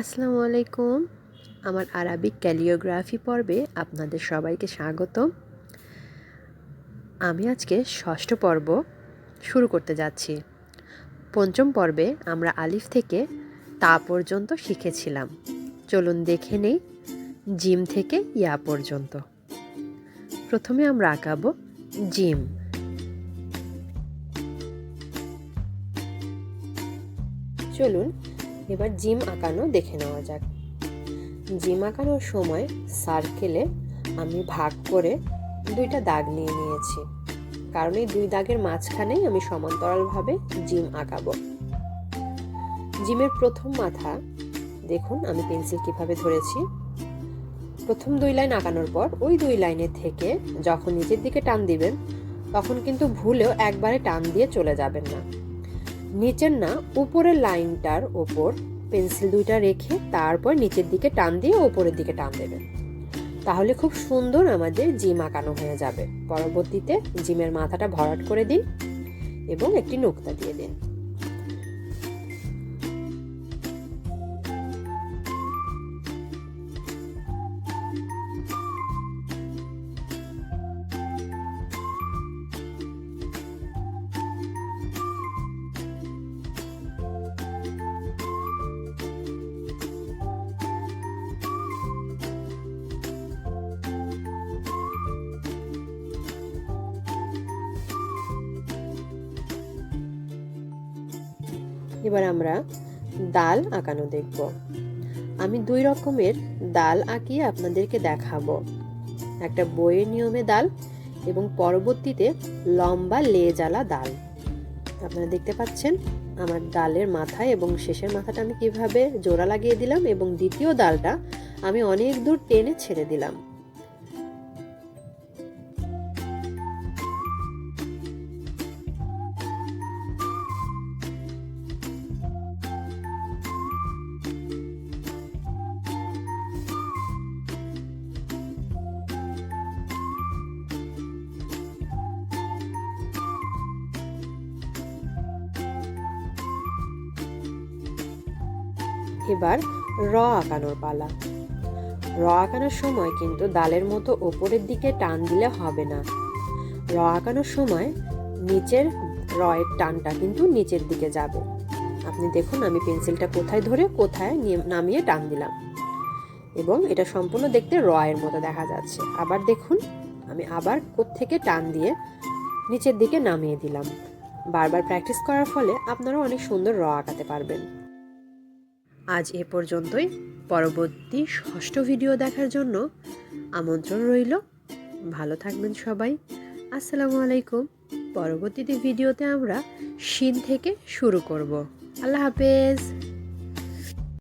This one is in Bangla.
আসসালামু আলাইকুম। আমার আরবিক ক্যালিওগ্রাফি পর্বে আপনাদের সবাইকে স্বাগত আমি আজকে ষষ্ঠ পর্ব শুরু করতে যাচ্ছি। পঞ্চম পর্বে আমরা আলিফ থেকে তা পর্যন্ত শিখেছিলাম। চলুন দেখে নেই, জিম থেকে ইয়া পর্যন্ত। প্রথমে আমরা আঁকাবো জিম। চলুন এবার জিম আঁকানো দেখে নেওয়া যাক। জিম আঁকানোর সময় সার্কেলে আমি ভাগ করে দুইটা দাগ নিয়ে নিয়েছি। কারণ এই দুই দাগের মাঝখানেই আমি সমান্তরালভাবে জিম আঁকাবো। জিমের প্রথম মাথা, দেখুন আমি পেন্সিল কীভাবে ধরেছি। প্রথম দুই লাইন আঁকানোর পর ওই দুই লাইনের থেকে যখন নিচের দিকে টান দিবেন, তখন কিন্তু ভুলেও একবারে টান দিয়ে চলে যাবেন না। নিচের না, উপরের লাইনটার ওপর পেন্সিল দুইটা রেখে তারপর নিচের দিকে টান দিয়ে ওপরের দিকে টান দেবেন তাহলে খুব সুন্দর আমাদের জিম আঁকানো হয়ে যাবে। পরবর্তীতে জিমের মাথাটা ভরাট করে দিন এবং একটি নোক্তা দিয়ে দিন। এবার আমরা ডাল আঁকানো দেখব। আমি দুই রকমের ডাল আঁকিয়ে আপনাদেরকে দেখাবো। একটা বইয়ের নিয়মে ডাল এবং পরবর্তীতে লম্বা লেজালা ডাল আপনারা দেখতে পাচ্ছেন আমার ডালের মাথায় এবং শেষের মাথাটা আমি কীভাবে জোড়া লাগিয়ে দিলাম এবং দ্বিতীয় ডালটা আমি অনেক দূর টেনে ছেড়ে দিলাম। এবার র আঁকানোর পালা। র আঁকানোর সময় কিন্তু ডালের মতো ওপরের দিকে টান দিলে হবে না। র আঁকানোর সময় নিচের রয়ের টানটা কিন্তু নিচের দিকে যাবে। আপনি দেখুন, আমি পেন্সিলটা কোথায় ধরে কোথায় নামিয়ে টান দিলাম। এবং এটা সম্পূর্ণ দেখতে রয়ের মতো দেখা যাচ্ছে। আবার দেখুন, আমি আবার থেকে টান দিয়ে নিচের দিকে নামিয়ে দিলাম। বারবার প্র্যাকটিস করার ফলে আপনারা অনেক সুন্দর র আঁকাতে পারবেন। আজ এ পর্যন্তই। পরবর্তী ষষ্ঠ ভিডিও দেখার জন্য আমন্ত্রণ রইল। ভালো থাকবেন সবাই। আসসালামু আলাইকুম। পরবর্তীতে ভিডিওতে আমরা শিন থেকে শুরু করব। আল্লাহ হাফেজ।